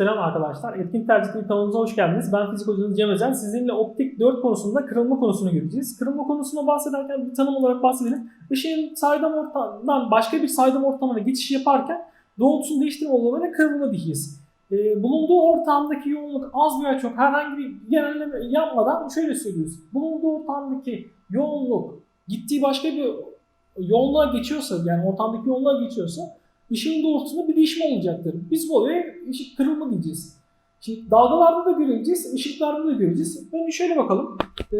Selam arkadaşlar. Etkin Tercihleri kanalımıza hoş geldiniz. Ben fizik hocanız Cem Özen. Sizinle optik 4 konusunda kırılma konusunu göreceğiz. Kırılma konusuna bahsederken bir tanım olarak bahsedelim. Işığın saydam ortamdan başka bir saydam ortamına geçiş yaparken doğrultusunu değiştirme olayına kırılma diyeceğiz. Ee, bulunduğu ortamdaki yoğunluk az veya çok herhangi bir genelleme yapmadan şöyle söylüyoruz. Bulunduğu ortamdaki yoğunluk gittiği başka bir yoğunluğa geçiyorsa yani ortamdaki yoğunluğa geçiyorsa ışığın doğrultusunda bir değişme olacaktır. Biz bu olaya ışık kırılma diyeceğiz. Şimdi dalgalarda da göreceğiz, ışıklarda da göreceğiz. Önce şöyle bakalım. Ee,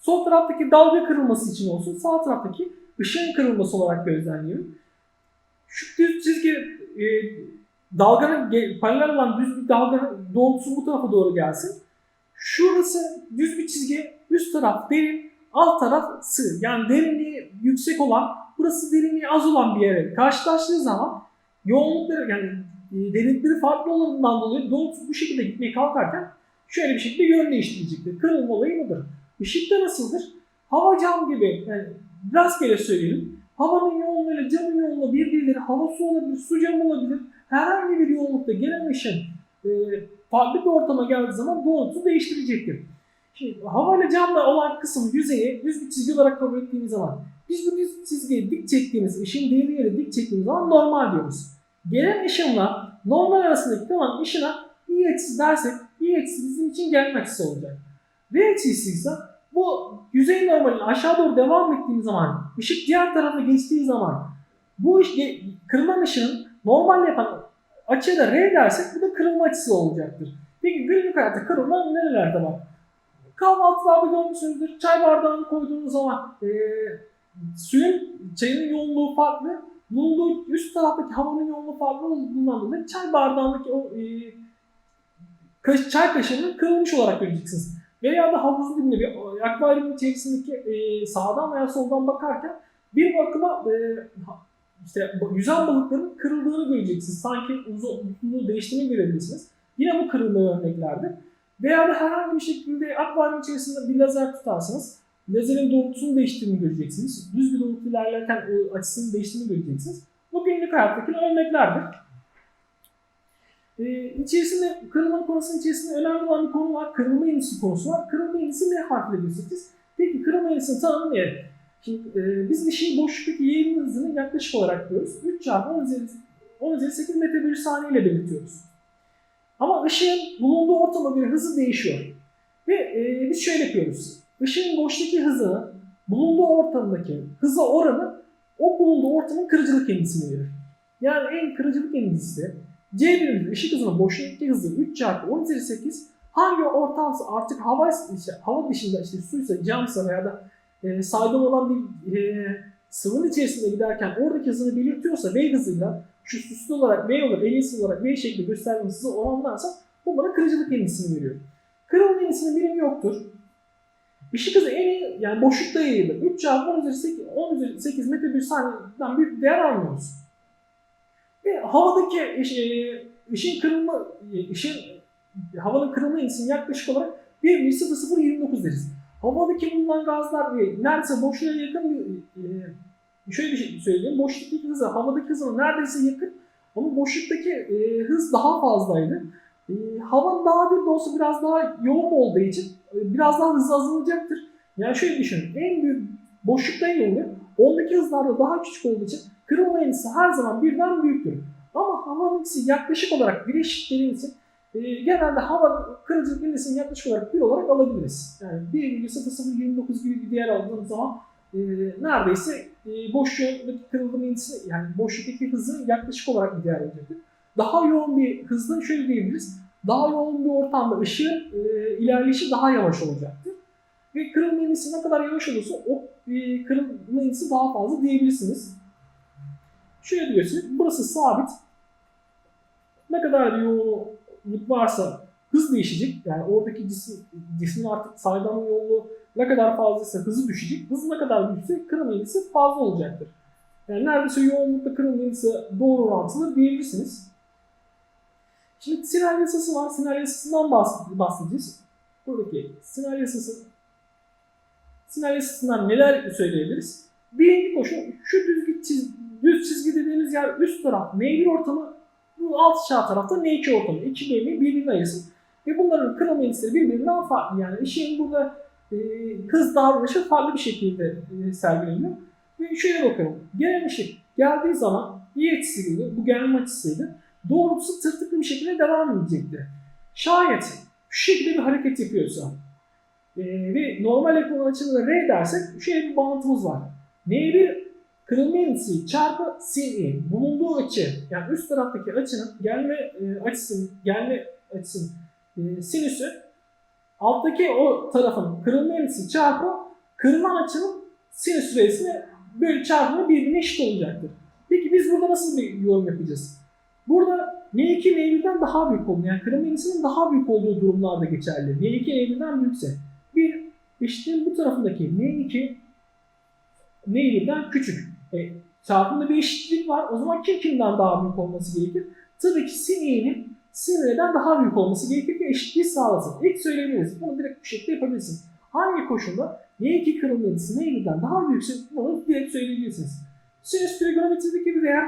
sol taraftaki dalga kırılması için olsun, sağ taraftaki ışığın kırılması olarak gözlemleyelim. Şu düz çizgi e, dalganın paralel olan düz bir dalganın doğrultusu bu tarafa doğru gelsin. Şurası düz bir çizgi, üst taraf derin, alt taraf sığ. Yani derinliği yüksek olan, burası derinliği az olan bir yere karşılaştığı zaman yoğunlukları yani e, derinlikleri farklı olanından dolayı doğrultusu bu şekilde gitmeye kalkarken şöyle bir şekilde yön değiştirecektir. Kırılma olayı budur. Işıkta nasıldır? Hava cam gibi, yani rastgele söyleyelim. Havanın yoğunluğuyla camın yoğunluğu birbirleri, hava su olabilir, su cam olabilir. Herhangi bir yoğunlukta gelen ışın e, farklı bir ortama geldiği zaman doğrultusu değiştirecektir. Şimdi hava ile camla olan kısım yüzeyi düz bir çizgi olarak kabul ettiğimiz zaman biz bu düz çizgiyi dik çektiğimiz, ışın değeri yere dik çektiğimiz zaman normal diyoruz. Gelen ışınla normal arasındaki kalan ışına i eksi dersek i eksi bizim için gelme açısı olacak. V açısı ise bu yüzey normalin aşağı doğru devam ettiğimiz zaman ışık diğer tarafa geçtiği zaman bu iş, kırılan ışığın normal yapan açıya da R dersek bu da kırılma açısı olacaktır. Peki günlük hayatta kırılma nerelerde var? Kahvaltılarda görmüşsünüzdür. Çay bardağını koyduğunuz zaman e, suyun, çayın yoğunluğu farklı. Bulunduğu üst taraftaki havanın yoğunluğu farklı olduğundan dolayı çay bardağındaki o e, kaş, çay kaşığını kırılmış olarak göreceksiniz. Veya da havuzun dibinde bir akvaryumun içerisindeki e, sağdan veya soldan bakarken bir bakıma e, işte yüzen balıkların kırıldığını göreceksiniz. Sanki uzunluğu değiştiğini görebilirsiniz. Yine bu kırılma örneklerdir. Veya da herhangi bir şekilde akvaryum içerisinde bir lazer tutarsanız lazerin doğrultusunu değiştiğini göreceksiniz. Düz bir doğrultu ilerlerken o açısının değiştiğini göreceksiniz. Bu günlük hayattaki örneklerdir. Ee, içerisinde kırılma konusunun içerisinde önemli olan bir konu var. Kırılma indisi konusu var. Kırılma indisi ne harfle gözükeceğiz? Peki kırılma indisini tanımı ne? Şimdi e, biz ışığı boşluktaki yayılma hızını yaklaşık olarak diyoruz. 3 çarpı 10 üzeri, 10 üzeri 8 metre bölü saniye ile belirtiyoruz. Ama ışığın bulunduğu ortama göre hızı değişiyor. Ve e, biz şöyle yapıyoruz. Işığın boştaki hızı bulunduğu ortamdaki hıza oranı o bulunduğu ortamın kırıcılık endisini verir. Yani en kırıcılık endisi C biriminde ışık hızının boşluktaki hızı 3 çarpı 10 üzeri 8 hangi ortamsa artık hava, işte, hava dışında işte suysa camsa veya da e, saydam olan bir e, sıvının içerisinde giderken oradaki hızını belirtiyorsa V hızıyla süslü olarak V olur, eğrisi olarak V şeklinde gösterdiğimiz hızı oranlarsa bu bana kırıcılık endisini veriyor. Kırılma endisinin birimi yoktur. Işık hızı en iyi, yani boşlukta yayılır. 3 çarpı 10 üzeri 8, 10 üzeri 8 metre bir saniyeden büyük bir değer almıyoruz. Ve havadaki e, ışın kırılma, ışın, havanın kırılma indisinin yaklaşık olarak 1,0029 deriz. Havadaki bulunan gazlar ve neredeyse boşluğa yakın bir, e, şöyle bir şey söyleyeyim, boşluktaki hızı havadaki hızına neredeyse yakın ama boşluktaki e, hız daha fazlaydı. E, havanın daha bir de olsa biraz daha yoğun olduğu için e, biraz daha hızlı azalacaktır. Yani şöyle düşünün, en büyük boşlukta yayılır, ondaki hızlar da daha küçük olduğu için kırılma indisi her zaman birden büyüktür. Ama havanın indisi yaklaşık olarak bir eşitliği için e, genelde hava kırıcılık indisini yaklaşık olarak bir olarak alabiliriz. Yani 1,0029 gibi bir değer aldığımız zaman e, neredeyse e, boşluktaki kırılma indisi yani boşluktaki hızı yaklaşık olarak bir değer olacaktır. Daha yoğun bir hızda şöyle diyebiliriz. Daha yoğun bir ortamda ışığın e, ilerleyişi daha yavaş olacaktır. Ve kırılma indisi ne kadar yavaş olursa o e, kırılma indisi daha fazla diyebilirsiniz. Şöyle diyorsunuz, burası sabit. Ne kadar yoğunluk varsa hız değişecek. Yani oradaki cisim, cismin artık saydam yoğunluğu ne kadar fazlaysa hızı düşecek. Hız ne kadar büyükse kırılma indisi fazla olacaktır. Yani neredeyse yoğunlukla kırılma indisi doğru orantılı diyebilirsiniz. Şimdi sinir yasası var. Sinir yasasından bahsedeceğiz. Buradaki sinir yasası sinir yasasından neler söyleyebiliriz? Birinci koşul şu düz, çiz, düz çizgi dediğimiz yer üst taraf M1 ortamı Bu alt aşağı tarafta N2 ortamı. İki birimi birbirine ayırsın. Ve bunların kırılma indisleri birbirinden farklı. Yani işin burada e, hız davranışı farklı bir şekilde e, sergileniyor. Ve şöyle bakıyorum. Gelen ışık geldiği zaman iyi açısıydı. Bu gelme açısıydı. Doğrultusu tırtıklı bir şekilde devam edecekti. Şayet şu şekilde bir hareket yapıyorsa e, ve normal ekran açımında R dersek şöyle bir bağıntımız var. N1 kırılma indisi çarpı sin i. Bulunduğu açı yani üst taraftaki açının gelme e, açısının gelme açısının e, sinüsü alttaki o tarafın kırılma indisi çarpı kırılan açının sinüs süresine böyle çarpımı birbirine eşit olacaktır. Peki biz burada nasıl bir yorum yapacağız? Burada N2 N1'den daha büyük olduğu, yani kırılma indisinin daha büyük olduğu durumlarda geçerli. N2 N1'den büyükse. Bir, eşitliğin bu tarafındaki N2 N1'den küçük. E, çarpımda bir eşitlik var. O zaman kim kimden daha büyük olması gerekir? Tabii ki sin i'nin sin r'den daha büyük olması gerekir ki eşitliği sağlasın. İlk söyleyebiliriz. Bunu direkt bu şekilde yapabilirsiniz. Hangi koşulda N2 kırılma indisi N1'den daha büyükse bunu direkt söyleyebilirsiniz. Sinüs trigonometrideki değer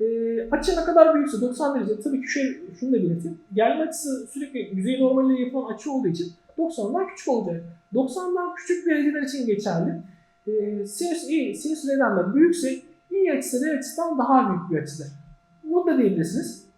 e, açı ne kadar büyükse 90 derece tabii ki şöyle, şunu da belirteyim. Gelme açısı sürekli yüzey normaliyle yapılan açı olduğu için 90'dan küçük olacak. 90'dan küçük dereceler için geçerli. E, sinüs i, sinüs r'den de büyükse i açısı r açısından daha büyük bir açıdır. Bunu da diyebilirsiniz.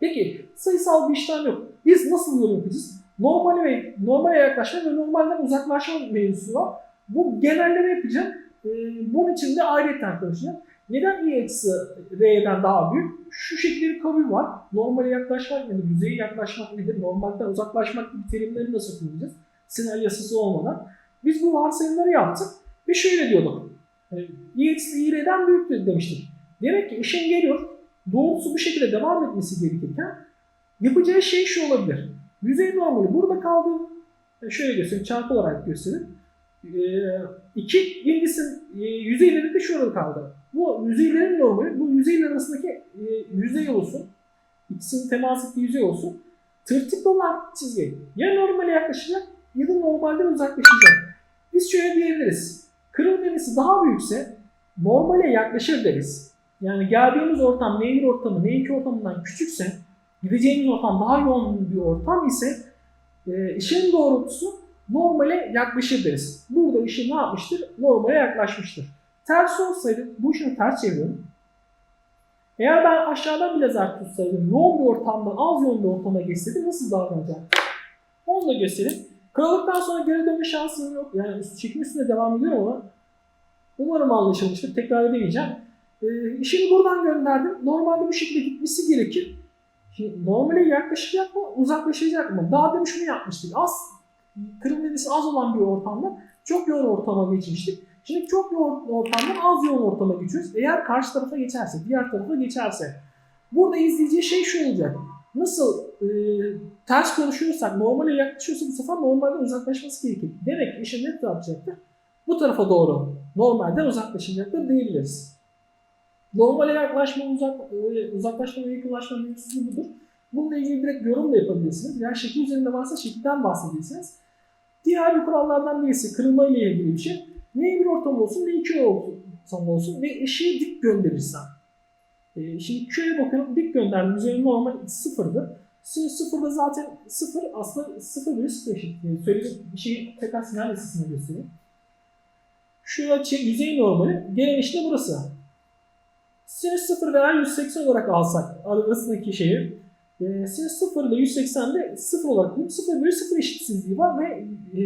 Peki sayısal bir işlem yok. Biz nasıl yorum yapacağız? Normale ve normale yaklaşma ve normalden uzaklaşma mevzusu var. Bu genelleme yapacağım. E, bunun için de ayrıyetten konuşacağım. Neden i açısı r'den daha büyük? Şu şekilde bir kabul var. Normale yaklaşmak nedir? Yüzeye yaklaşmak nedir? Normalden uzaklaşmak gibi terimleri nasıl kullanacağız? Sinel yasası olmadan. Biz bu varsayımları yaptık ve şöyle diyorduk. Yani, i açısı i r'den büyüktür demiştik. Demek ki ışın geliyor. Doğrusu bu şekilde devam etmesi gerekirken yapacağı şey şu olabilir. Yüzey normali burada kaldı. Yani şöyle göstereyim, çarpı olarak göstereyim. Ee, iki indisin e, yüzeyleri de şurada kaldı. Bu yüzeylerin normali, bu yüzeyler arasındaki e, yüzey olsun, ikisinin temas ettiği yüzey olsun. Tırtıklı olan çizgi ya normale yaklaşacak ya da normalden uzaklaşacak. Biz şöyle diyebiliriz. Kırılma indisi daha büyükse normale yaklaşır deriz. Yani geldiğimiz ortam N1 ortamı N2 ortamından küçükse, gideceğimiz ortam daha yoğun bir ortam ise e, ışığın doğrultusu normale yaklaşır deriz. Burada ışık ne yapmıştır? Normale yaklaşmıştır. Ters olsaydı, bu ışını ters çeviriyorum. Eğer ben aşağıdan bir lazer tutsaydım, yoğun bir ortamdan az yoğun bir ortama geçseydim nasıl davranacaktım? Onu da göstereyim. Kralıktan sonra geri dönme şansım yok. Yani çekim üstünde devam ediyorum ama umarım anlaşılmıştır. Tekrar edemeyeceğim. Ee, işini buradan gönderdim. Normalde bu şekilde gitmesi gerekir. Şimdi normale yaklaşacak mı, uzaklaşacak mı? Daha demin şunu yapmıştık. Az, kırılma indisi az olan bir ortamda çok yoğun ortama geçmiştik. Şimdi çok yoğun ortamdan az yoğun ortama geçiyoruz. Eğer karşı tarafa geçerse, diğer tarafa geçerse. Burada izleyeceği şey şu olacak. Nasıl e, ters konuşuyorsak, normale yaklaşıyorsa bu sefer normalden uzaklaşması gerekir. Demek ki işin ne yapacaktır? Bu tarafa doğru normalden uzaklaşacaktır diyebiliriz. Normale yaklaşma, uzak, e, uzaklaşma ve yakınlaşma mevzusu budur. Bununla ilgili direkt yorum da yapabilirsiniz. Yani şekil üzerinde varsa şekilden bahsediyorsunuz. Diğer bir kurallardan birisi kırılma ile ilgili bir şey. Ne bir ortam olsun ne iki ortam olsun ve ışığı dik gönderirsen. Ee, şimdi şöyle bakalım dik gönderdim. Üzerinde normal sıfırdı. Şimdi sıfırda zaten sıfır aslında sıfır bölü sıfır eşit. Yani söylediğim bir şeyi tekrar sinyal listesine göstereyim. Şu açı yüzey normali. Gelen işte burası. Sinüs 0 veya 180 olarak alsak arasındaki şeyi e, sinüs 0 ile 180'de 0 olarak koyup 0 bölü 0 eşitsizliği var ve e,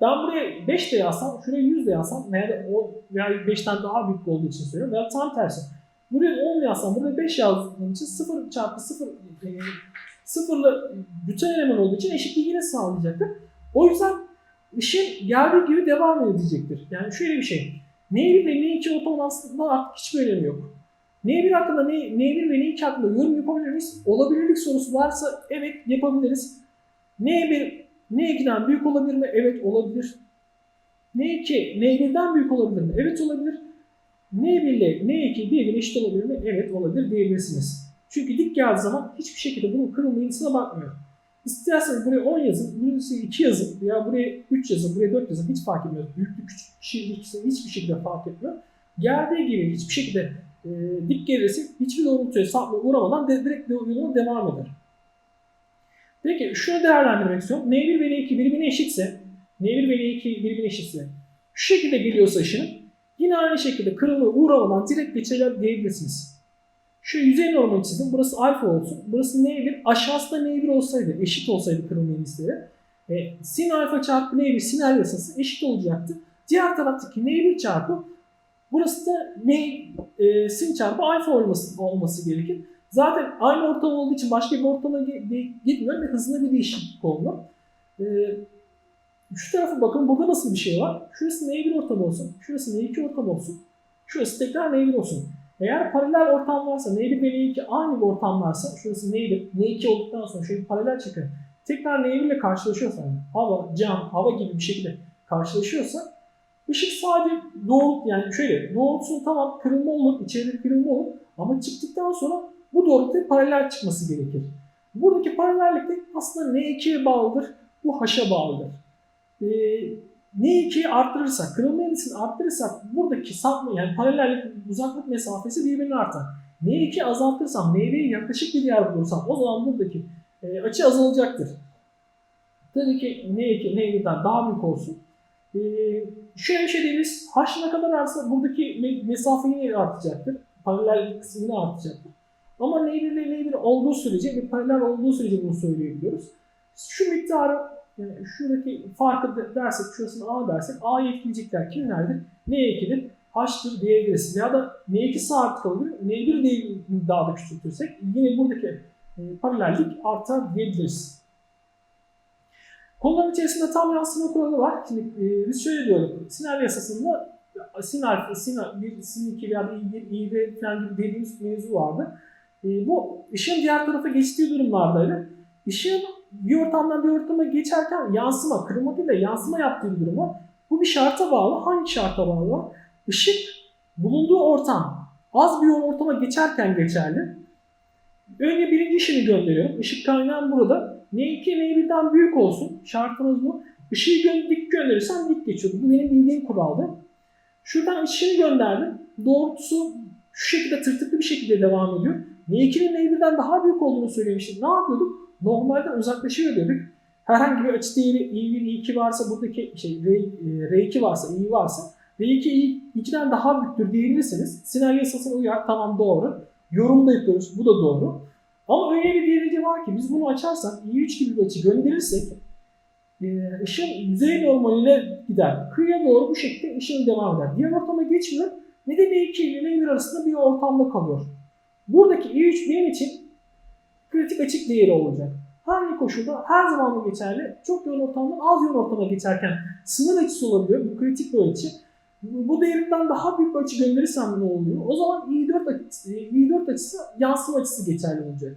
ben buraya 5 de yazsam, şuraya 100 de yazsam veya da 10 veya 5'ten daha büyük olduğu için söylüyorum veya tam tersi. Buraya 10 yazsam, buraya 5 yazdığım için 0 çarpı 0 e, 0 ile bütün eleman olduğu için eşitliği yine sağlayacaktır. O yüzden işin geldiği gibi devam edecektir. Yani şöyle bir şey. N1 ve N2 ortamı aslında artık hiçbir önemi yok. N1 hakkında, N, N1 ve N2 hakkında yorum yapabilir miyiz? Olabilirlik sorusu varsa evet yapabiliriz. N1 N2'den büyük olabilir mi? Evet olabilir. N2 N1'den büyük olabilir mi? Evet olabilir. N1 ile N2 birbirine eşit olabilir mi? Evet olabilir diyebilirsiniz. Çünkü dik geldiği zaman hiçbir şekilde bunun kırılma indisine bakmıyor. İsterseniz buraya 10 yazın, buraya 2 yazın veya buraya 3 yazın, buraya 4 yazın hiç fark etmiyor. Büyüklük küçük kişi hiçbir şekilde fark etmiyor. Geldiği gibi hiçbir şekilde e, dik gelirse hiçbir doğrultuya sapma uğramadan de, direkt yoluna devam eder. Peki şunu değerlendirmek istiyorum. N1 ve N2 birbirine eşitse, N1 ve N2 birbirine eşitse, şu şekilde geliyorsa ışının yine aynı şekilde kırılma uğramadan direkt geçerler diyebilirsiniz. Şu yüzey normal çizdim. Burası alfa olsun. Burası N1. Aşağısı da N1 olsaydı, eşit olsaydı kırılma indisleri. E, sin alfa çarpı N1 sinal yasası eşit olacaktı. Diğer taraftaki N1 çarpı burası da N e, sin çarpı alfa olması, olması gerekir. Zaten aynı ortam olduğu için başka bir ortama gitmiyor ve hızında bir değişiklik olmuyor. E, şu tarafa bakın burada nasıl bir şey var. Şurası N1 ortam olsun. Şurası N2 ortam olsun. Şurası tekrar N1 olsun. Eğer paralel ortam varsa, N1 ve N2 aynı bir ortam varsa, şurası N1, N2 olduktan sonra şöyle paralel çekin. Tekrar N1 ile karşılaşıyorsa, yani hava, cam, hava gibi bir şekilde karşılaşıyorsa, ışık sadece doğrult, yani şöyle doğrultusun tamam kırılma olur, içeride kırılma olur ama çıktıktan sonra bu doğrultuya paralel çıkması gerekir. Buradaki paralellik aslında N2'ye bağlıdır, bu H'a bağlıdır. Ee, N2'yi arttırırsak, kırılma eğrisini arttırırsak buradaki sapma yani paralellik uzaklık mesafesi birbirine artar. N2 azaltırsam, N1'ye yaklaşık bir yer bulursam o zaman buradaki e, açı azalacaktır. Tabii ki N2, N1'den daha büyük olsun. E, şey diyebiliriz. H ne kadar artsa buradaki me- mesafe yine artacaktır. Paralellik kısmı yine artacaktır. Ama N1 ile N1 olduğu sürece ve paralel olduğu sürece bunu söyleyebiliyoruz. Şu miktarı yani şuradaki farkı de- dersek, şurasını A dersek A'yı etkileyecekler kimlerdir? N2'dir, H'tır diyebiliriz. Ya da N2 sabit kalır, N1 değil daha da küçültürsek yine buradaki e, paralellik artar diyebiliriz. Konuların içerisinde tam yansıma kuralı var. Şimdi e, biz şöyle diyorduk. Sinal yasasında sin alfa, sin, bir, sin 2 veya i1, i1 falan gibi dediğimiz mevzu vardı. E, bu ışığın diğer tarafa geçtiği durumlardaydı. Işığın bir ortamdan bir ortama geçerken yansıma, kırılma değil de yansıma yaptığı bir durumu. Bu bir şarta bağlı. Hangi şarta bağlı? Işık bulunduğu ortam az bir ortama geçerken geçerli. Önce birinci ışını gönderiyorum. Işık kaynağım burada. N2 N1'den büyük olsun. Şartımız bu. Işığı gö- dik gönderirsem dik geçiyor. Bu benim bildiğim kuraldı. Şuradan ışını gönderdim. Doğrultusu şu şekilde tırtıklı bir şekilde devam ediyor. N2'nin N1'den daha büyük olduğunu söylemiştim. Ne yapıyorduk? Normalden uzaklaşıyor diyorduk. Herhangi bir açı değeri i1, i2 varsa buradaki şey R, R2 varsa, i varsa R2 i2'den daha büyüktür diyebilirsiniz. Sinal yasasına uyar. Tamam doğru. Yorum da yapıyoruz. Bu da doğru. Ama öyle bir derece var ki biz bunu açarsak i3 gibi bir açı gönderirsek e, ışın yüzey normaline gider. Kıyıya doğru bu şekilde ışın devam eder. Diğer ortama geçmiyor. Ne de N2 ile N1 arasında bir ortamda kalıyor. Buradaki i3 benim için kritik açık değeri olacak. Hangi koşulda? Her zaman geçerli. Çok yoğun ortamdan az yoğun ortama geçerken sınır açısı olabiliyor. Bu kritik bir açı. Bu değerinden daha büyük bir açı gönderirsem ne oluyor? O zaman i4 açısı, i4 açısı yansıma açısı geçerli olacak.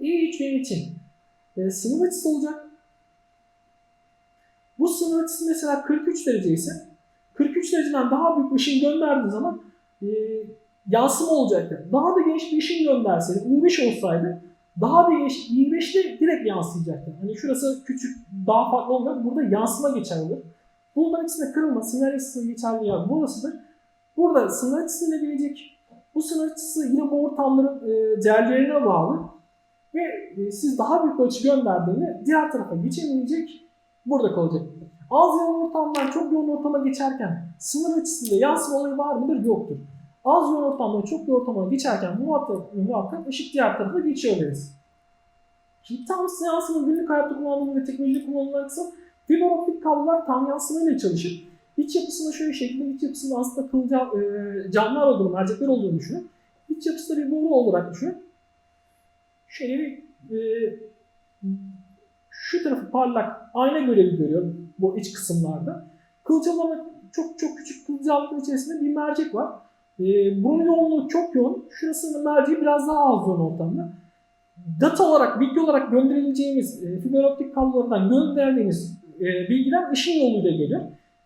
i3 benim için e, sınır açısı olacak. Bu sınır açısı mesela 43 derece ise 43 dereceden daha büyük bir ışın gönderdiği zaman e, yansıma olacaktı. Daha da geniş bir ışın gönderseydi, i5 olsaydı daha da geniş i5'te direkt yansıyacaktı. Hani şurası küçük, daha farklı olacak. Burada yansıma geçerli olur. Bunların ikisinde kırılma, sinir açısı geçerli yer burasıdır. Burada sınır açısı ne gelecek? Bu sınır açısı yine bu ortamların e, değerlerine bağlı. Ve e, siz daha büyük bir açı gönderdiğinde diğer tarafa geçemeyecek, burada kalacak. Az yoğun ortamdan çok yoğun ortama geçerken sınır açısında yansıma olayı var mıdır? Yoktur. Az yoğun ortamdan çok yoğun ortama geçerken muhakkak, muhakkak ışık diğer tarafa geçiyor deriz. Şimdi tam yansıma günlük hayatta kullandığımız ve teknolojide kullanılan kısım fiber optik kablolar tam yansımayla çalışır. İç yapısında şöyle şekilde iç yapısında aslında kılcal, e, camlar olduğunu, mercekler olduğunu düşünün. İç yapısı da bir boru olarak düşünün. Şöyle bir e, şu tarafı parlak ayna görevi görüyor bu iç kısımlarda. Kılcalama çok çok küçük kılcallıkların içerisinde bir mercek var. E, bunun yoğunluğu çok yoğun. Şurasının merceği biraz daha az yoğun ortamda. Data olarak, bilgi olarak gönderileceğimiz e, fiber optik kablolardan gönderdiğimiz e, bilgiler ışın yoluyla geliyor.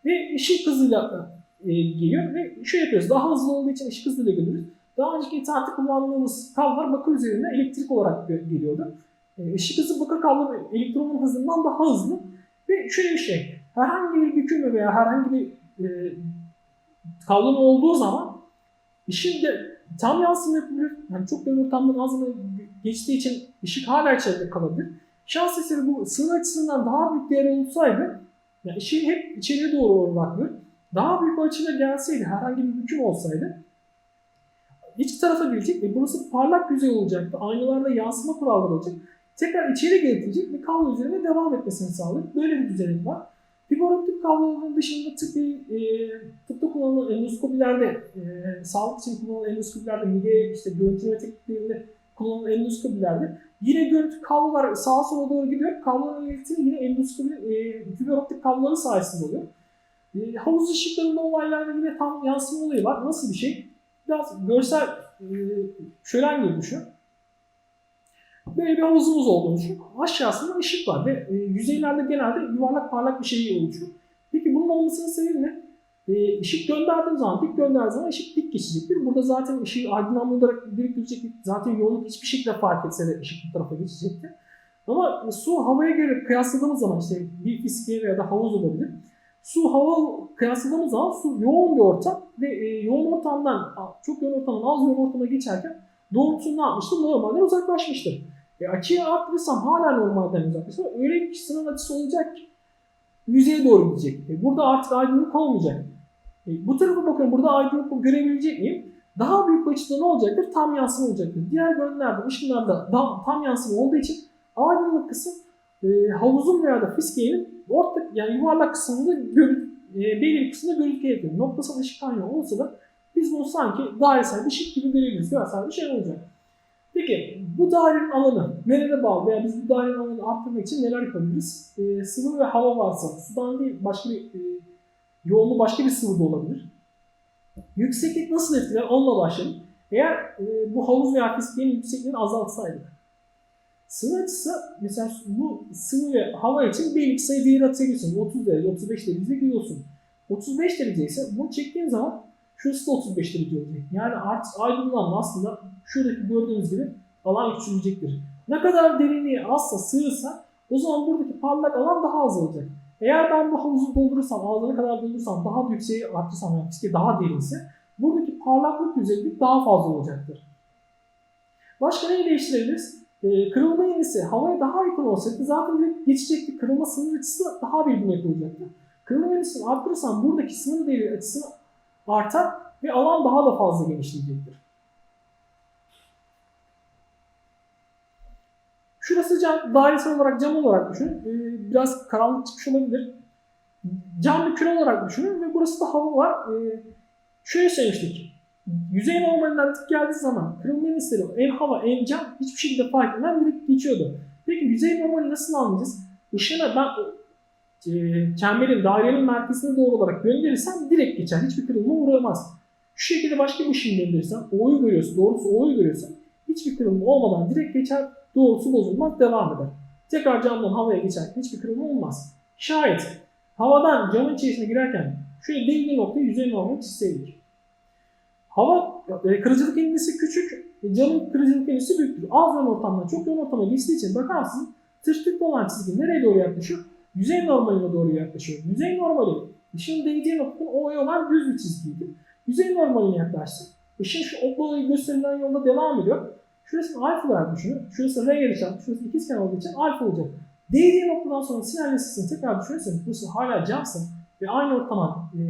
Ve ışık hızıyla e, geliyor ve şey yapıyoruz. Daha hızlı olduğu için ışık hızıyla geliyoruz. Daha önceki internette kullandığımız kablolar bakır üzerinde elektrik olarak geliyordu. E, ışık hızı bakır kablo elektronun hızından daha hızlı. Ve şöyle bir şey, herhangi bir bükülme veya herhangi bir e, kablonun olduğu zaman ışın de tam yansıma yapabilir. Yani çok yoğun ortamdan az geçtiği için ışık hala içeride kalabilir. Şans eseri bu sınır açısından daha büyük değer olsaydı yani ışığı hep içeriye doğru odaklıyor. Daha büyük bir açıyla gelseydi, herhangi bir hüküm olsaydı iç tarafa gelecek. E burası parlak yüzey olacaktı. Aynalarda yansıma kuralları olacak. Tekrar içeri getirecek ve kablo üzerine devam etmesini sağlıyor. Böyle bir düzenek var. Fiber optik kabloların dışında tıbbi, e, tıpta kullanılan endoskopilerde, e, sağlık için kullanılan endoskopilerde, mide işte görüntüleme tekniklerinde kullanılan endoskopilerde yine görüntü kablolar sağa sola doğru gidiyor. Kabloların iletişimi yine endoskopi, e, fiber optik kabloları sayesinde oluyor. E, havuz ışıklarında olaylarda yine tam yansıma olayı var. Nasıl bir şey? Biraz görsel e, şölen gibi. Böyle bir havuzumuz olduğunu düşün. Aşağısında ışık var ve e, yüzeylerde genelde yuvarlak parlak bir şey oluşuyor. Peki bunun olmasının sebebi ne? E, ışık gönderdiğim zaman, dik gönderdiğim zaman ışık dik geçecektir. Burada zaten ışığı aydınlanma olarak direkt görecektir. Zaten yoğunluk hiçbir şekilde fark etse de ışık bu tarafa geçecektir. Ama su havaya göre kıyasladığımız zaman işte bir fiskiye veya da havuz olabilir. Su hava kıyasladığımız zaman su yoğun bir ortam ve e, yoğun ortamdan çok yoğun ortamdan az yoğun ortama geçerken doğrultusu ne yapmıştır? Normalden uzaklaşmıştır. E, açıyı arttırırsam hala normalden uzaklaşır. Öyle bir sınır açısı olacak ki yüzeye doğru gidecek. E, burada artık aydınlık olmayacak. E, bu tarafa bakın burada aydınlık görebilecek miyim? Daha büyük açıda ne olacaktır? Tam yansıma olacaktır. Diğer gönderdiğim ışınlarda da, tam yansıma olduğu için aydınlık kısım e, havuzun veya da fiskeğinin orta yani yuvarlak kısmında görü, e, belli bir kısmında görüntü yapıyor. Noktasal ışık kaynağı olsa da biz bunu sanki dairesel ışık gibi görebiliriz. Görsel bir şey olacak. Peki bu dairenin alanı nereye bağlı veya biz bu dairenin alanını arttırmak için neler yapabiliriz? E, sıvı ve hava varsa, sudan değil başka bir e, yoğunluğu başka bir sıvı da olabilir. Yükseklik nasıl etkiler? Onunla başlayalım. Eğer e, bu havuz veya fiskeğin yüksekliğini azaltsaydık. Sıvı açısı mesela bu sıvı ve hava için belli bir sayı değeri atabiliyorsun. 30 derece, 35 derece gidiyorsun. 35 derece ise bunu çektiğim zaman şurası da 35 derece olacak. Yani artık aydınlanma aslında şuradaki gördüğünüz gibi alan küçülecektir. Ne kadar derinliği azsa, sığırsa o zaman buradaki parlak alan daha az olacak. Eğer ben bu havuzu doldurursam, ağzına kadar doldurursam, daha büyük şeyi arttırsam, yani fiske daha derinse buradaki parlaklık yüzeylik daha fazla olacaktır. Başka neyi değiştirebiliriz? Ee, kırılma indisi havaya daha yakın olsaydı zaten direkt geçecekti. Kırılma sınır açısı daha birbirine yakılacaktı. Kırılma indisini arttırırsam buradaki sınır değeri açısını artar ve alan daha da fazla genişleyecektir. Şurası cam, dairesel olarak cam olarak düşünün. Ee, biraz karanlık çıkmış olabilir. Cam bir küre olarak düşünün ve burası da hava var. Ee, şöyle söylemiştik. Yüzey normalinden dik geldiği zaman kırılma indisleri en hava en cam hiçbir şekilde fark etmeden direkt geçiyordu. Peki yüzey normali nasıl anlayacağız? Işığına ben e, çemberin, dairenin merkezine doğru olarak gönderirsem direkt geçer. Hiçbir kırılma uğramaz. Şu şekilde başka bir ışın gönderirsem, O'yu görüyorsun, doğrusu O'yu görüyorsan hiçbir kırılma olmadan direkt geçer, doğrusu bozulmaz, devam eder. Tekrar camdan havaya geçerken hiçbir kırılma olmaz. Şayet havadan camın içerisine girerken şöyle belli nokta yüzey normali çizseydik. Hava e, kırıcılık indisi küçük, e, camın kırıcılık indisi büyüktür. Az yoğun ortamdan çok yoğun ortama geçtiği için bakarsın tırtıklı olan çizgi nereye doğru yaklaşıyor? Yüzey normaline doğru yaklaşıyor. Yüzey normali ışığın değdiği noktanın O'ya olan düz bir çizgiydi. Yüzey normaline yaklaştı. Işın şu okla gösterilen yolda devam ediyor. Şurasını alfa olarak düşünün. Şurası R yarışan, şurası ikizkenar olduğu için alfa olacak. Değdiği noktadan sonra sinyal nesnesini tekrar düşünürseniz burası hala camsa ve aynı ortama, e,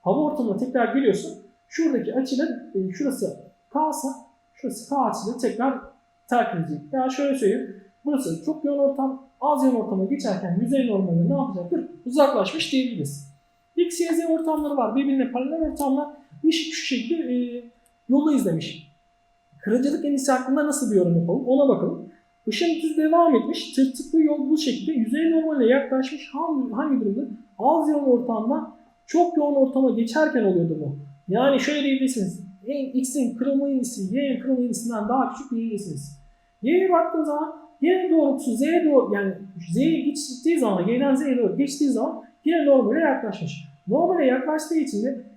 hava ortamına tekrar geliyorsun. Şuradaki açıyla e, şurası K'sa şurası K açıyla tekrar terk edecek. Yani şöyle söyleyeyim. Burası çok yoğun ortam, az yoğun ortama geçerken yüzey normalde ne yapacaktır? Uzaklaşmış diyebiliriz. X, Y, Z ortamları var. Birbirine paralel ortamlar. Işık şu şekilde e, yolu izlemiş. Kırıcılık endişesi hakkında nasıl bir yorum yapalım ona bakalım. Işın düz devam etmiş. Tırtıklı yol bu şekilde yüzey normaline yaklaşmış. Hangi, hangi durumda? Az yoğun ortamdan çok yoğun ortama geçerken oluyordu bu. Yani şöyle diyebilirsiniz. X'in kırılma indisi Y'nin kırılma indisinden daha küçük diyebilirsiniz. Y'ye baktığınız zaman Y doğrultusu Z'ye doğru yani Z'ye geçtiği zaman Y'den Z'ye doğru geçtiği zaman yine normale yaklaşmış. Normale yaklaştığı için de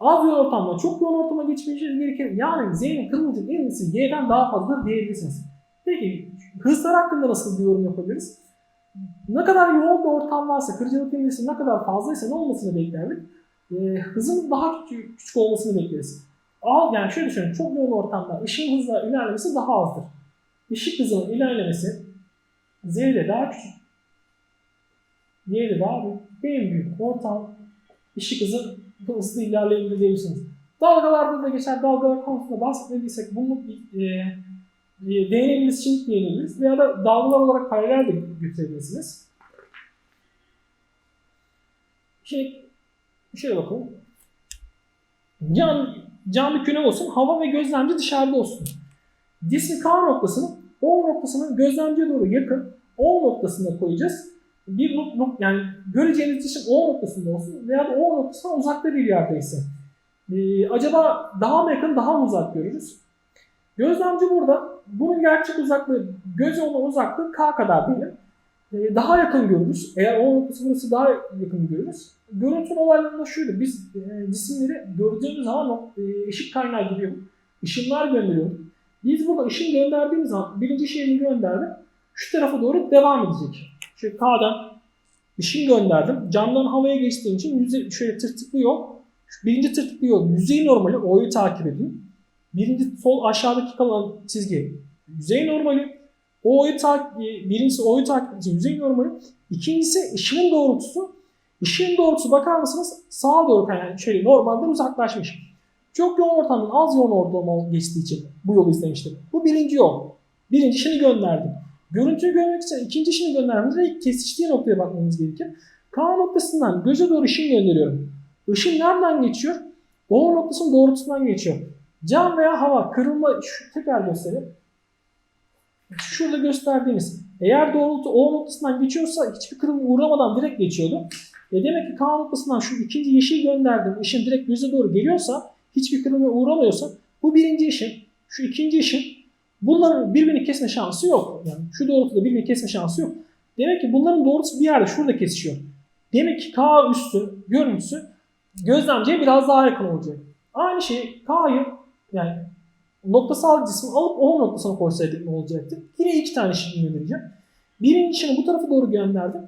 az yoğun ortamdan çok yoğun ortama geçmesi gerekir. Yani Z'nin kırmızı indisi Y'den daha fazladır diyebilirsiniz. Peki hızlar hakkında nasıl bir yorum yapabiliriz? Ne kadar yoğun bir ortam varsa, kırıcılık indisi ne kadar fazlaysa ne olmasını beklerdik? E, hızın daha küçük, küçük olmasını bekleriz. al yani şöyle düşünün çok yoğun ortamda ışığın hızla ilerlemesi daha azdır. Işık hızının ilerlemesi Z daha küçük. Y daha büyük. En büyük ortam ışık hızı hızlı ilerleyebilir diyebilirsiniz. Dalgalarda da geçer. Dalgalar konusunda bahsetmediysek bunu e, e, değinebiliriz, şimdi değinebiliriz. Veya da dalgalar olarak paralel de götürebilirsiniz. Şey, şöyle bakalım. Cam, cam bir küre olsun, hava ve gözlemci dışarıda olsun. Cismi K noktasını O noktasının gözlemciye doğru yakın O noktasında koyacağız. Bir nok, nok yani göreceğiniz cisim O noktasında olsun veya da O noktasından uzakta bir yerdeyse. Ee, acaba daha mı yakın, daha mı uzak görürüz? Gözlemci burada. Bunun gerçek uzaklığı, göze olan uzaklığı K kadar diyelim. Ee, daha yakın görürüz. Eğer O noktası burası daha yakın görürüz. Görüntünün olaylarında şuydu. Biz e, cisimleri gördüğümüz zaman e, ışık kaynağı gibi ışınlar gönderiyoruz. Biz burada ışın gönderdiğimiz zaman birinci şeyini gönderdim. Şu tarafa doğru devam edecek. Şöyle K'dan ışın gönderdim. Camdan havaya geçtiğim için yüze, şöyle tırtıklı yol. Şu birinci tırtıklı yol yüzey normali O'yu takip edin. Birinci sol aşağıdaki kalan çizgi yüzey normali. O'yu takip, birincisi O'yu takip edin yüzey normali. İkincisi ışığın doğrultusu. Işığın doğrultusu bakar mısınız? Sağa doğru yani şöyle normalden uzaklaşmış. Çok yoğun ortamdan az yoğun ortam geçtiği için bu yolu izlemiştim. Bu birinci yol. Birinci işini gönderdim. Görüntüyü görmek için ikinci işini göndermemiz ilk kesiştiği noktaya bakmamız gerekir. K noktasından göze doğru ışın gönderiyorum. Işın nereden geçiyor? O noktasının doğrultusundan geçiyor. Cam veya hava, kırılma, şu tekrar göstereyim. Şurada gösterdiğimiz, eğer doğrultu O noktasından geçiyorsa hiçbir kırılma uğramadan direkt geçiyordu. E demek ki K noktasından şu ikinci yeşil gönderdim, ışın direkt göze doğru geliyorsa, hiçbir kırılmaya uğramıyorsa, bu birinci ışın, şu ikinci ışın, bunların birbirini kesme şansı yok. Yani şu doğrultuda birbirini kesme şansı yok. Demek ki bunların doğrultusu bir yerde şurada kesişiyor. Demek ki K üstü görüntüsü gözlemciye biraz daha yakın olacak. Aynı şey K'yı yani noktasal cismi alıp O noktasına koysaydık ne olacaktı? Yine iki tane ışın göndereceğim. Birinci ışını bu tarafa doğru gönderdim.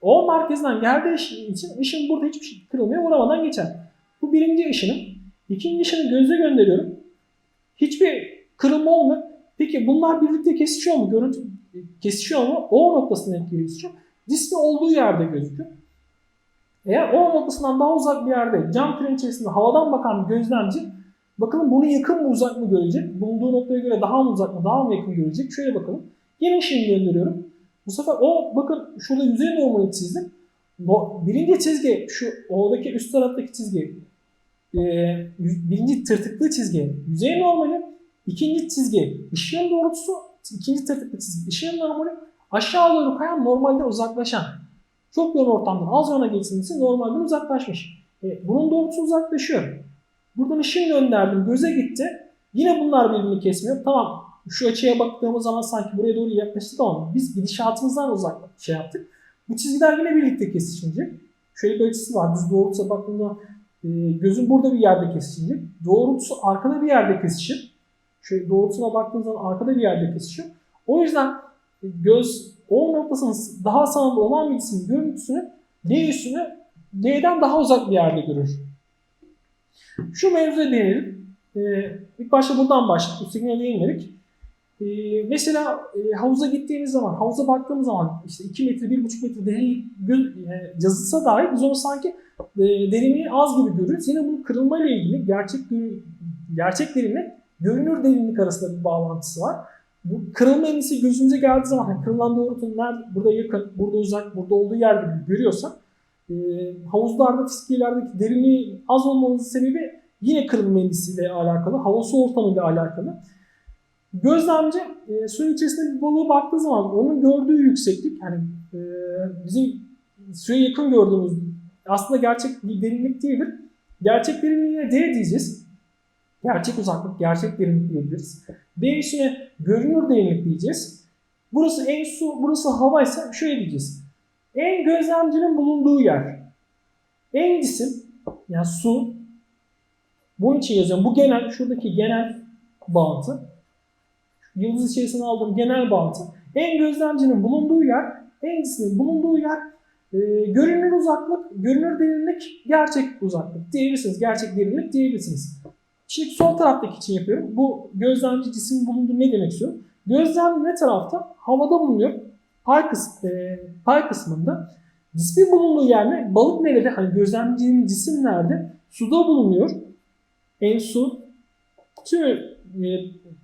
O merkezden geldiği için ışın burada hiçbir şey kırılmaya uğramadan geçer. Bu birinci ışınım. İkinci ışını göze gönderiyorum. Hiçbir kırılma olmuyor. Peki bunlar birlikte kesişiyor mu? Görüntü kesişiyor mu? O noktasına kesişiyor. Cismi olduğu yerde gözüküyor. Eğer o noktasından daha uzak bir yerde cam kürenin içerisinde havadan bakan bir gözlemci bakalım bunu yakın mı uzak mı görecek? Bulunduğu noktaya göre daha mı uzak mı daha mı yakın görecek? Şöyle bakalım. Yine ışığını gönderiyorum. Bu sefer o bakın şurada yüzey normali çizdim. Birinci çizgi şu oradaki üst taraftaki çizgi birinci tırtıklı çizgi yüzey normali ikinci çizgi ışığın doğrultusu ikinci tırtıklı çizgi ışığın normali aşağı doğru kayan normalden uzaklaşan çok yoğun ortamdan az yana geçilmesi normalden uzaklaşmış. E, bunun doğrultusu uzaklaşıyor. Buradan ışın gönderdim göze gitti. Yine bunlar birbirini kesmiyor. Tamam şu açıya baktığımız zaman sanki buraya doğru yaklaştık ama biz gidişatımızdan uzak şey yaptık. Bu çizgiler yine birlikte kesişmeyecek. Şöyle bir açısı var. Düz doğrultuya baktığımda e, gözün burada bir yerde kesişecek. Doğrultusu arkada bir yerde kesişir. Şöyle doğrultusuna baktığınız zaman arkada bir yerde kesişiyor. O yüzden göz O noktasının daha sağında olan bir cismin görüntüsünü D üstünü D'den daha uzak bir yerde görür. Şu mevzuya değinelim. Ee, ilk başta buradan başladık. Üsttekine değinmedik. Ee, mesela e, havuza gittiğimiz zaman, havuza baktığımız zaman işte 2 metre, 1,5 metre derinlik gö- e, yazılsa dahi biz onu sanki e, derinliği az gibi görürüz. Yine bunun kırılma ile ilgili gerçek gerçek derinlik, görünür derinlik arasında bir bağlantısı var. Bu kırılma endişesi gözümüze geldiği zaman hani kırılan doğrultunun nerede, burada yakın, burada uzak, burada olduğu yerde görüyorsak e, havuzlarda, fiskiyelerdeki derinliği az olmanın sebebi yine kırılma endişesiyle alakalı, hava su ortamıyla alakalı. Gözlemci e, suyun içerisinde bir balığa baktığı zaman onun gördüğü yükseklik, yani e, bizim suya yakın gördüğümüz aslında gerçek bir derinlik değildir. Gerçek derinliğine D diyeceğiz. Gerçek uzaklık, gerçek derinlik diyebiliriz. D görünür derinlik diyeceğiz. Burası en su, burası hava ise şöyle diyeceğiz. En gözlemcinin bulunduğu yer. En cisim, yani su, bunun için yazıyorum. Bu genel, şuradaki genel bağıntı. Yıldız içerisine aldığım genel bağıntı. En gözlemcinin bulunduğu yer, en cismin bulunduğu yer, e, görünür uzaklık, görünür derinlik, gerçek uzaklık diyebilirsiniz. Gerçek derinlik diyebilirsiniz. Şimdi sol taraftaki için yapıyorum. Bu gözlemci cismin bulunduğu ne demek istiyorum? Gözlem ne tarafta? Havada bulunuyor. Pay, kıs, e, pay kısmında. Cismin bulunduğu yer ne? Balık nerede? Hani gözlemcinin cisim nerede? Suda bulunuyor. En su. Tümü e,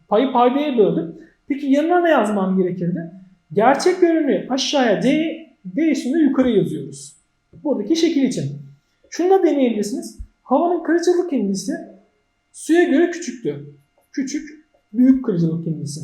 payı paydaya böldüm. Peki yanına ne yazmam gerekirdi? Gerçek yönünü aşağıya D, D üstünde yukarı yazıyoruz. Buradaki şekil için. Şunu da deneyebilirsiniz. Havanın kırıcılık indisi suya göre küçüktü. Küçük, büyük kırıcılık indisi.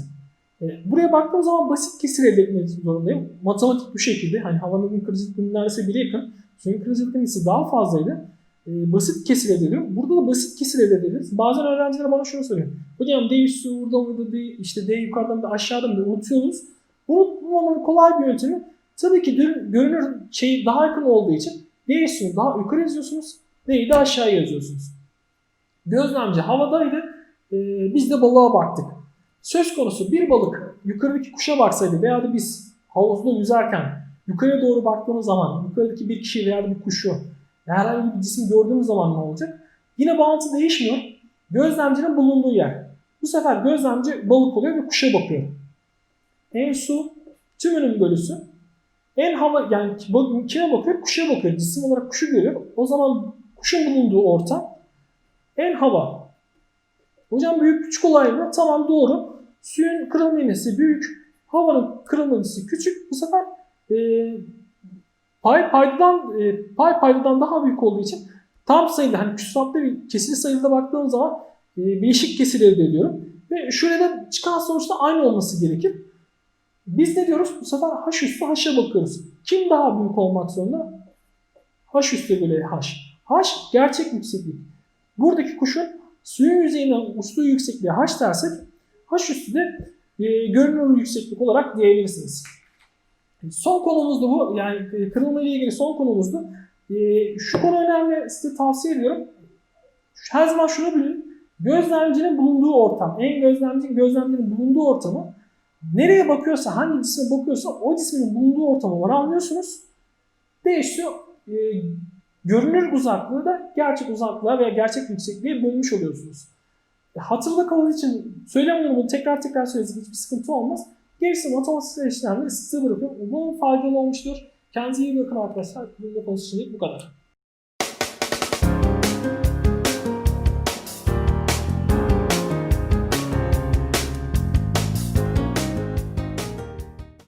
E, Buraya baktığım zaman basit kesir elde etmek zorundayım. Matematik bu şekilde. Hani havanın kırıcılık neredeyse 1'e yakın. Suyun kırıcılık indisi daha fazlaydı. E, basit kesir elde ediyorum. Burada da basit kesir elde ederiz. Bazen öğrenciler bana şunu soruyor. Hocam D üstü burada mıydı, D, işte D yukarıda mıydı, aşağıda mıydı unutuyoruz. Unutmamanın kolay bir yöntemi tabii ki görünür şey daha yakın olduğu için D üstünü daha yukarı yazıyorsunuz, D'yi de aşağı yazıyorsunuz. Gözlemci havadaydı, e, biz de balığa baktık. Söz konusu bir balık yukarıdaki kuşa baksaydı veya da biz havuzda yüzerken yukarıya doğru baktığımız zaman yukarıdaki bir kişi veya bir kuşu herhangi bir cisim gördüğümüz zaman ne olacak? Yine bağıntı değişmiyor. Gözlemcinin bulunduğu yer. Bu sefer gözlemci balık oluyor ve kuşa bakıyor. En su tümünün bölüsü. En hava yani kime bakıyor? Kuşa bakıyor. Cisim olarak kuşu görüyor. O zaman kuşun bulunduğu ortam en hava. Hocam büyük küçük olay mı? Tamam doğru. Suyun kırılma inesi büyük. Havanın kırılma inesi küçük. Bu sefer e, pay paydadan e, pay paydadan daha büyük olduğu için tam sayıda hani küsuratlı bir kesiri sayıda baktığım zaman e, bileşik kesir elde ediyorum. Ve de çıkan sonuçta aynı olması gerekir. Biz ne diyoruz? Bu sefer h üstü h'a bakıyoruz. Kim daha büyük olmak zorunda? h üstü bölü h. h gerçek yükseklik. Buradaki kuşun suyun yüzeyinden uçtuğu yüksekliğe h dersek h üstü de e, görünür yükseklik olarak diyebilirsiniz. Son konumuz da bu. Yani e, kırılma ile ilgili son konumuzdu. E, şu konu önemli. Size tavsiye ediyorum. Her zaman şunu bilin. Gözlemcinin bulunduğu ortam, en gözlemcinin gözlemcinin bulunduğu ortamı nereye bakıyorsa, hangi cisme bakıyorsa o cismin bulunduğu ortamı var anlıyorsunuz. Değişiyor. E, görünür uzaklığı da gerçek uzaklığa veya gerçek yüksekliğe bölmüş oluyorsunuz. E, hatırda kalır için söylemiyorum bunu tekrar tekrar söylesek hiçbir sıkıntı olmaz. Gerisi matematiksel işlemleri size bırakıyorum. Umarım faydalı olmuştur. Kendinize iyi bakın arkadaşlar. Bunda konuşacağım bu kadar.